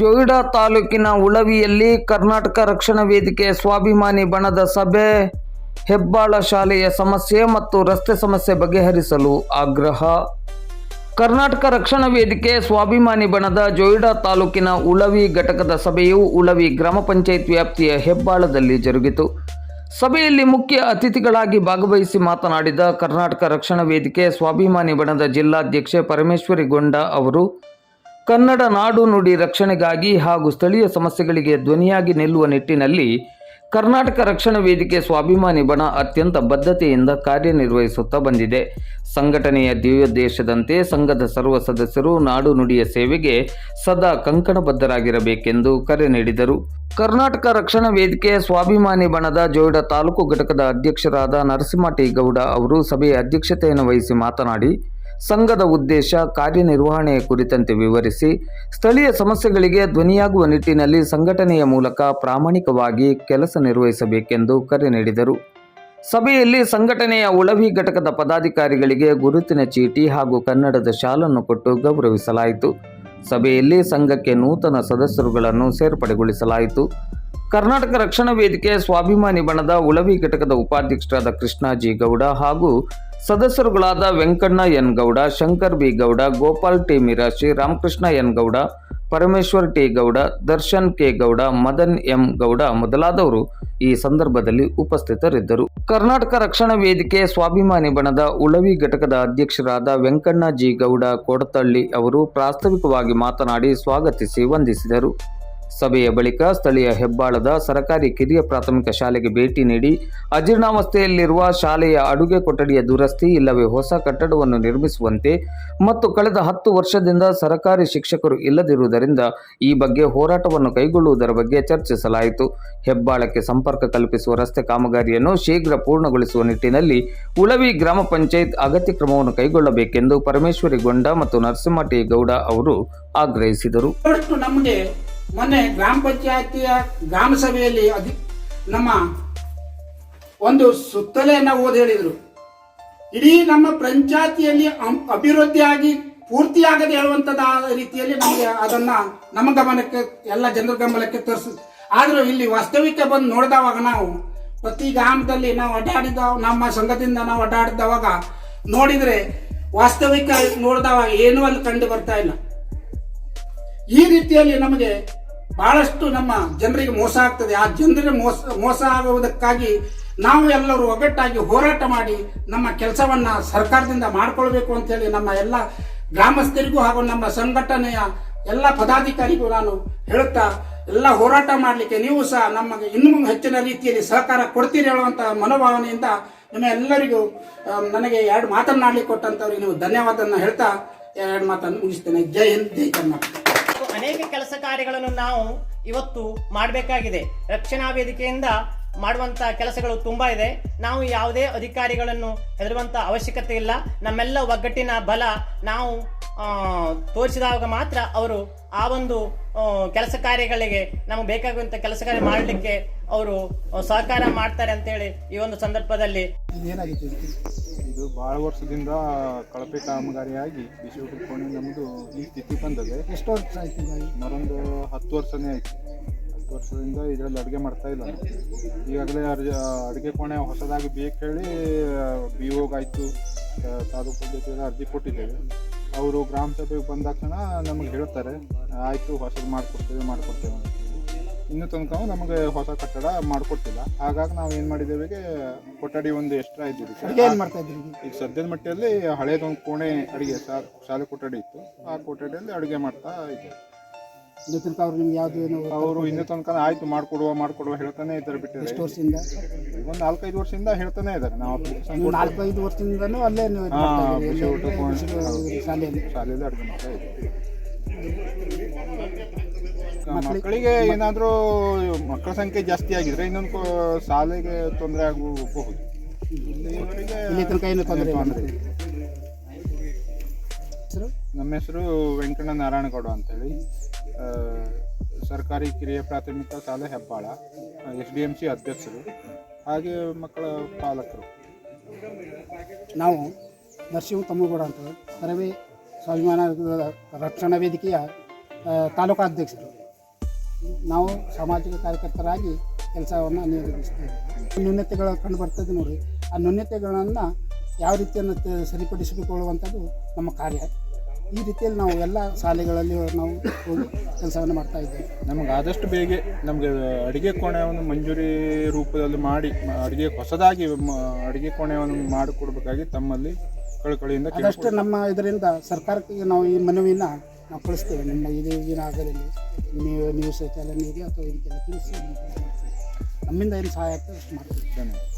ಜೋಯಿಡಾ ತಾಲೂಕಿನ ಉಳವಿಯಲ್ಲಿ ಕರ್ನಾಟಕ ರಕ್ಷಣಾ ವೇದಿಕೆ ಸ್ವಾಭಿಮಾನಿ ಬಣದ ಸಭೆ, ಹೆಬ್ಬಾಳ ಶಾಲೆಯ ಸಮಸ್ಯೆ ಮತ್ತು ರಸ್ತೆ ಸಮಸ್ಯೆ ಬಗೆಹರಿಸಲು ಆಗ್ರಹ. ಕರ್ನಾಟಕ ರಕ್ಷಣಾ ವೇದಿಕೆ ಸ್ವಾಭಿಮಾನಿ ಬಣದ ಜೋಯಿಡಾ ತಾಲೂಕಿನ ಉಳವಿ ಘಟಕದ ಸಭೆಯು ಉಳವಿ ಗ್ರಾಮ ಪಂಚಾಯತ್ ವ್ಯಾಪ್ತಿಯ ಹೆಬ್ಬಾಳದಲ್ಲಿ ಜರುಗಿತು. ಸಭೆಯಲ್ಲಿ ಮುಖ್ಯ ಅತಿಥಿಗಳಾಗಿ ಭಾಗವಹಿಸಿ ಮಾತನಾಡಿದ ಕರ್ನಾಟಕ ರಕ್ಷಣಾ ವೇದಿಕೆ ಸ್ವಾಭಿಮಾನಿ ಬಣದ ಜಿಲ್ಲಾಧ್ಯಕ್ಷೆ ಪರಮೇಶ್ವರಿ ಗೊಂಡ ಅವರು ಕನ್ನಡ ನಾಡು ನುಡಿ ರಕ್ಷಣೆಗಾಗಿ ಹಾಗೂ ಸ್ಥಳೀಯ ಸಮಸ್ಯೆಗಳಿಗೆ ಧ್ವನಿಯಾಗಿ ನಿಲ್ಲುವ ನಿಟ್ಟಿನಲ್ಲಿ ಕರ್ನಾಟಕ ರಕ್ಷಣಾ ವೇದಿಕೆ ಸ್ವಾಭಿಮಾನಿ ಬಣ ಅತ್ಯಂತ ಬದ್ಧತೆಯಿಂದ ಕಾರ್ಯನಿರ್ವಹಿಸುತ್ತಾ ಬಂದಿದೆ. ಸಂಘಟನೆಯ ಧ್ಯೇಯೋದ್ದೇಶದಂತೆ ಸಂಘದ ಸರ್ವ ಸದಸ್ಯರು ನಾಡು ನುಡಿಯ ಸೇವೆಗೆ ಸದಾ ಕಂಕಣಬದ್ಧರಾಗಿರಬೇಕೆಂದು ಕರೆ ನೀಡಿದರು. ಕರ್ನಾಟಕ ರಕ್ಷಣಾ ವೇದಿಕೆ ಸ್ವಾಭಿಮಾನಿ ಬಣದ ಜೋಯಿಡ ತಾಲೂಕು ಘಟಕದ ಅಧ್ಯಕ್ಷರಾದ ನರಸಿಂಹ ಗೌಡ ಅವರು ಸಭೆಯ ಅಧ್ಯಕ್ಷತೆಯನ್ನು ವಹಿಸಿ ಮಾತನಾಡಿ ಸಂಘದ ಉದ್ದೇಶ ಕಾರ್ಯನಿರ್ವಹಣೆಯ ಕುರಿತಂತೆ ವಿವರಿಸಿ, ಸ್ಥಳೀಯ ಸಮಸ್ಯೆಗಳಿಗೆ ಧ್ವನಿಯಾಗುವ ನಿಟ್ಟಿನಲ್ಲಿ ಸಂಘಟನೆಯ ಮೂಲಕ ಪ್ರಾಮಾಣಿಕವಾಗಿ ಕೆಲಸ ನಿರ್ವಹಿಸಬೇಕೆಂದು ಕರೆ ನೀಡಿದರು. ಸಭೆಯಲ್ಲಿ ಸಂಘಟನೆಯ ಉಳವಿ ಘಟಕದ ಪದಾಧಿಕಾರಿಗಳಿಗೆ ಗುರುತಿನ ಚೀಟಿ ಹಾಗೂ ಕನ್ನಡದ ಶಾಲನ್ನು ಕೊಟ್ಟು ಗೌರವಿಸಲಾಯಿತು. ಸಭೆಯಲ್ಲಿ ಸಂಘಕ್ಕೆ ನೂತನ ಸದಸ್ಯರುಗಳನ್ನು ಸೇರ್ಪಡೆಗೊಳಿಸಲಾಯಿತು. ಕರ್ನಾಟಕ ರಕ್ಷಣಾ ವೇದಿಕೆ ಸ್ವಾಭಿಮಾನಿ ಬಣದ ಉಳವಿ ಘಟಕದ ಉಪಾಧ್ಯಕ್ಷರಾದ ಕೃಷ್ಣಾಜಿ ಗೌಡ ಹಾಗೂ ಸದಸ್ಯರುಗಳಾದ Venkanna N Gowda Shankar B Gowda Gopal T Mirashi Ramakrishna N Gowda Parameshwar T Gowda, Darshan K Gowda, Madan M Gowda ಮೊದಲಾದವರು ಈ ಸಂದರ್ಭದಲ್ಲಿ ಉಪಸ್ಥಿತರಿದ್ದರು. ಕರ್ನಾಟಕ ರಕ್ಷಣಾ ವೇದಿಕೆ ಸ್ವಾಭಿಮಾನಿ ಬಣದ ಉಳವಿ ಘಟಕದ ಅಧ್ಯಕ್ಷರಾದ ವೆಂಕಣ್ಣ ಜಿ ಗೌಡ ಕೋಡತಳ್ಳಿ ಅವರು ಪ್ರಾಸ್ತಾವಿಕವಾಗಿ ಮಾತನಾಡಿ ಸ್ವಾಗತಿಸಿ ವಂದಿಸಿದರು. ಸಭೆಯ ಬಳಿಕ ಸ್ಥಳೀಯ ಹೆಬ್ಬಾಳದ ಸರಕಾರಿ ಕಿರಿಯ ಪ್ರಾಥಮಿಕ ಶಾಲೆಗೆ ಭೇಟಿ ನೀಡಿ ಅಜೀರ್ಣಾವಸ್ಥೆಯಲ್ಲಿರುವ ಶಾಲೆಯ ಅಡುಗೆ ಕೊಠಡಿಯ ದುರಸ್ತಿ ಇಲ್ಲವೇ ಹೊಸ ಕಟ್ಟಡವನ್ನು ನಿರ್ಮಿಸುವಂತೆ ಮತ್ತು ಕಳೆದ ಹತ್ತು ವರ್ಷದಿಂದ ಸರಕಾರಿ ಶಿಕ್ಷಕರು ಇಲ್ಲದಿರುವುದರಿಂದ ಈ ಬಗ್ಗೆ ಹೋರಾಟವನ್ನು ಕೈಗೊಳ್ಳುವುದರ ಬಗ್ಗೆ ಚರ್ಚಿಸಲಾಯಿತು. ಹೆಬ್ಬಾಳಕ್ಕೆ ಸಂಪರ್ಕ ಕಲ್ಪಿಸುವ ರಸ್ತೆ ಕಾಮಗಾರಿಯನ್ನು ಶೀಘ್ರ ಪೂರ್ಣಗೊಳಿಸುವ ನಿಟ್ಟಿನಲ್ಲಿ ಉಳವಿ ಗ್ರಾಮ ಪಂಚಾಯತ್ ಅಗತ್ಯ ಕ್ರಮವನ್ನು ಕೈಗೊಳ್ಳಬೇಕೆಂದು ಪರಮೇಶ್ವರಿ ಗೊಂಡ ಮತ್ತು ನರಸಿಂಹಟೇಗೌಡ ಗೌಡ ಅವರು ಆಗ್ರಹಿಸಿದರು. ಮೊನ್ನೆ ಗ್ರಾಮ ಪಂಚಾಯತಿಯ ಗ್ರಾಮ ಸಭೆಯಲ್ಲಿ ಅಧಿ ನಮ್ಮ ಒಂದು ಸುತ್ತಲೆಯನ್ನು ಓದಿ ಹೇಳಿದರು. ಇಡೀ ನಮ್ಮ ಪಂಚಾಯತಿಯಲ್ಲಿ ಅಭಿವೃದ್ಧಿಯಾಗಿ ಪೂರ್ತಿಯಾಗದೆ ಹೇಳುವಂಥದ್ದು ರೀತಿಯಲ್ಲಿ ನಮಗೆ ಅದನ್ನ ನಮ್ಮ ಗಮನಕ್ಕೆ ಎಲ್ಲ ಜನರ ಗಮನಕ್ಕೆ ತರಿಸ್ ಆದರೂ ಇಲ್ಲಿ ವಾಸ್ತವಿಕ ಬಂದು ನೋಡಿದವಾಗ ನಾವು ಪ್ರತಿ ಗ್ರಾಮದಲ್ಲಿ ನಾವು ಅಡ್ಡಾಡಿದ ನಮ್ಮ ಸಂಘದಿಂದ ನಾವು ಅಡ್ಡಾಡಿದವಾಗ ನೋಡಿದರೆ ವಾಸ್ತವಿಕ ನೋಡಿದವಾಗ ಏನೂ ಅಲ್ಲಿ ಕಂಡು ಬರ್ತಾ ಇಲ್ಲ. ಈ ರೀತಿಯಲ್ಲಿ ನಮಗೆ ಬಹಳಷ್ಟು ನಮ್ಮ ಜನರಿಗೆ ಮೋಸ ಆಗ್ತದೆ. ಆ ಜನರಿಗೆ ಮೋಸ ಮೋಸ ಆಗುವುದಕ್ಕಾಗಿ ನಾವು ಎಲ್ಲರೂ ಒಗ್ಗಟ್ಟಾಗಿ ಹೋರಾಟ ಮಾಡಿ ನಮ್ಮ ಕೆಲಸವನ್ನ ಸರ್ಕಾರದಿಂದ ಮಾಡಿಕೊಳ್ಬೇಕು ಅಂತೇಳಿ ನಮ್ಮ ಎಲ್ಲ ಗ್ರಾಮಸ್ಥರಿಗೂ ಹಾಗೂ ನಮ್ಮ ಸಂಘಟನೆಯ ಎಲ್ಲ ಪದಾಧಿಕಾರಿಗೂ ನಾನು ಹೇಳುತ್ತಾ, ಎಲ್ಲ ಹೋರಾಟ ಮಾಡಲಿಕ್ಕೆ ನೀವು ಸಹ ನಮಗೆ ಇನ್ನೂ ಹೆಚ್ಚಿನ ರೀತಿಯಲ್ಲಿ ಸಹಕಾರ ಕೊಡ್ತೀರಿ ಹೇಳುವಂತ ಮನೋಭಾವನೆಯಿಂದ ನಿಮ್ಮ ಎಲ್ಲರಿಗೂ ನನಗೆ ಎರಡು ಮಾತನ್ನಾಡಲಿಕ್ಕೆ ಕೊಟ್ಟಂತವ್ರಿಗೆ ನೀವು ಧನ್ಯವಾದವನ್ನು ಹೇಳ್ತಾ, ಎರಡು ಮಾತನ್ನು ಮುಗಿಸ್ತೇನೆ. ಜೈ ಹಿಂದ್, ಜೈ ಕರ್ನಾಟಕ. ಅನೇಕ ಕೆಲಸ ಕಾರ್ಯಗಳನ್ನು ನಾವು ಇವತ್ತು ಮಾಡಬೇಕಾಗಿದೆ. ರಕ್ಷಣಾ ವೇದಿಕೆಯಿಂದ ಮಾಡುವಂತ ಕೆಲಸಗಳು ತುಂಬಾ ಇದೆ. ನಾವು ಯಾವುದೇ ಅಧಿಕಾರಿಗಳನ್ನು ಹೆದರುವಂಥ ಅವಶ್ಯಕತೆ ಇಲ್ಲ. ನಮ್ಮೆಲ್ಲ ಒಗ್ಗಟ್ಟಿನ ಬಲ ನಾವು ತೋರಿಸಿದಾಗ ಮಾತ್ರ ಅವರು ಆ ಒಂದು ಕೆಲಸ ಕಾರ್ಯಗಳಿಗೆ ನಮಗೆ ಬೇಕಾಗುವಂತ ಕೆಲಸ ಕಾರ್ಯ ಮಾಡಲಿಕ್ಕೆ ಅವರು ಸಹಕಾರ ಮಾಡ್ತಾರೆ ಅಂತೇಳಿ ಈ ಒಂದು ಸಂದರ್ಭದಲ್ಲಿ ಇದು ಭಾಳ ವರ್ಷದಿಂದ ಕಳಪೆ ಕಾಮಗಾರಿಯಾಗಿ ಬಿಸಿ ಕೋಣೆ ನಮ್ಮದು ಈ ಸ್ಥಿತಿ ಬಂದದೆ. ಎಷ್ಟು ವರ್ಷ ಆಯ್ತು ನಾನೊಂದು ಮರೊಂದು ಹತ್ತು ವರ್ಷನೇ ಆಯ್ತು. ಹತ್ತು ವರ್ಷದಿಂದ ಇದರಲ್ಲಿ ಅಡುಗೆ ಮಾಡ್ತಾ ಇಲ್ಲ. ಈಗಾಗಲೇ ಅರ್ಜ ಅಡುಗೆ ಕೋಣೆ ಹೊಸದಾಗಿ ಬೇಕು ಹೇಳಿ ಬಿ ಓಗಾಯಿತು ತಾಲೂಕು ಪಂಚಾಯತಿಗೆ ಅರ್ಜಿ ಕೊಟ್ಟಿದ್ದೇವೆ. ಅವರು ಗ್ರಾಮ ಸಭೆಗೆ ಬಂದಾಕ್ಷಣ ನಮಗೆ ಹೇಳ್ತಾರೆ ಆಯಿತು ಹೊಸದು ಮಾಡಿಕೊಡ್ತೇವೆ ಮಾಡಿಕೊಡ್ತೇವೆ ಅಂತ. ಇನ್ನೂ ತನಕ ನಮಗೆ ಹೊಸ ಕಟ್ಟಡ ಮಾಡಿಕೊಟ್ಟಿಲ್ಲ. ಹಾಗಾಗಿ ನಾವು ಏನು ಮಾಡಿದ್ದೇವೆ ಕೊಠಡಿ ಒಂದು ಎಕ್ಸ್ಟ್ರಾ ಇದ್ದೀವಿ ಏನ್ ಮಾಡ್ತಾ ಇದ್ದೀವಿ ಈಗ? ಸದ್ಯದ ಮಟ್ಟಿಯಲ್ಲಿ ಹಳೇದೊಂದು ಕೋಣೆ ಅಡಿಗೆ ಶಾಲೆ ಕೊಠಡಿ ಇತ್ತು. ಆ ಕೊಠಡಿಯಲ್ಲಿ ಅಡುಗೆ ಮಾಡ್ತಾ ಇದ್ದೇವೆ. ಇನ್ನು ತನಕ ಅವ್ರು ನಿಮ್ಗೆ ಯಾವುದು ಅವರು ಇನ್ನೂ ತನಕ ಆಯ್ತು ಮಾಡ್ಕೊಡುವ ಮಾಡ್ಕೊಡುವ ಹೇಳ್ತಾನೆ ಇದ್ದಾರೆ ಬಿಟ್ಟು ಎಷ್ಟು ವರ್ಷದಿಂದ? ಒಂದು ನಾಲ್ಕೈದು ವರ್ಷದಿಂದ ಹೇಳ್ತಾನೆ ಇದ್ದಾರೆ. ನಾವು ನಾಲ್ಕೈದು ವರ್ಷದಿಂದನೂ ಅಲ್ಲೇ ಶಾಲೆಯಲ್ಲಿ ಅಡುಗೆ ಮಾಡ್ತಾ ಇದ್ದೀವಿ. ಮಕ್ಕಳಿಗೆ ಏನಾದರೂ ಮಕ್ಕಳ ಸಂಖ್ಯೆ ಜಾಸ್ತಿ ಆಗಿದ್ರೆ ಇನ್ನೊಂದು ಶಾಲೆಗೆ ತೊಂದರೆ ಆಗಬಹುದು ಇಲ್ಲಿ ತನಕ ಏನು ತೊಂದರೆ? ನಮ್ಮ ಹೆಸರು ವೆಂಕಣ್ಣ ನಾರಾಯಣಗೌಡ ಅಂತೇಳಿ. ಸರ್ಕಾರಿ ಕಿರಿಯ ಪ್ರಾಥಮಿಕ ಶಾಲೆ Hebbal S D M C ಅಧ್ಯಕ್ಷರು ಹಾಗೆ ಮಕ್ಕಳ ಪಾಲಕರು. ನಾವು ನರಸಿಂಹ ತಮ್ಮಗೌಡ ಅಂತ ಸರ್ವೇ ಸ್ವಾಭಿಮಾನ ರಕ್ಷಣಾ ವೇದಿಕೆಯ ತಾಲೂಕಾ ಅಧ್ಯಕ್ಷರು. ನಾವು ಸಾಮಾಜಿಕ ಕಾರ್ಯಕರ್ತರಾಗಿ ಕೆಲಸವನ್ನು ನಿರ್ವಹಿಸ್ತೇವೆ ನ್ಯೂನತೆಗಳು ಕಂಡು ಬರ್ತದೆ ನೋಡಿ. ಆ ನ್ಯೂನತೆಗಳನ್ನು ಯಾವ ರೀತಿಯನ್ನು ಸರಿಪಡಿಸಿಕೊಳ್ಳುವಂಥದ್ದು ನಮ್ಮ ಕಾರ್ಯ. ಈ ರೀತಿಯಲ್ಲಿ ನಾವು ಎಲ್ಲ ಶಾಲೆಗಳಲ್ಲಿ ನಾವು ಹೋಗಿ ಕೆಲಸವನ್ನು ಮಾಡ್ತಾ ಇದ್ದೇವೆ. ನಮಗೆ ಆದಷ್ಟು ಬೇಗ ನಮಗೆ ಅಡುಗೆ ಕೋಣೆಯನ್ನು ಮಂಜೂರಿ ರೂಪದಲ್ಲಿ ಮಾಡಿ ಅಡುಗೆ ಹೊಸದಾಗಿ ಅಡುಗೆ ಕೋಣೆಯನ್ನು ಮಾಡಿಕೊಡ್ಬೇಕಾಗಿ ತಮ್ಮಲ್ಲಿ ಕಳಕಳಿಯಿಂದ ಆದಷ್ಟು. ನಮ್ಮ ಇದರಿಂದ ಸರ್ಕಾರಕ್ಕೆ ನಾವು ಈ ಮನವಿನ ನಾವು ಕಳಿಸ್ತೇವೆ ನಿಮ್ಮ ಇದು ಈಗಿನ ಆಗಲಿ ನೀವು ನ್ಯೂಸ್ ಚಾಲನೆ ಇದೆ ಅಥವಾ ಇದಕ್ಕೆಲ್ಲ ತಿಳಿಸಿ ನಮ್ಮಿಂದ ಏನು ಸಹಾಯ ಆಗ್ತದೆ ಅಷ್ಟು ಮಾಡ್ತೀವಿ. ಧನ್ಯವಾದ.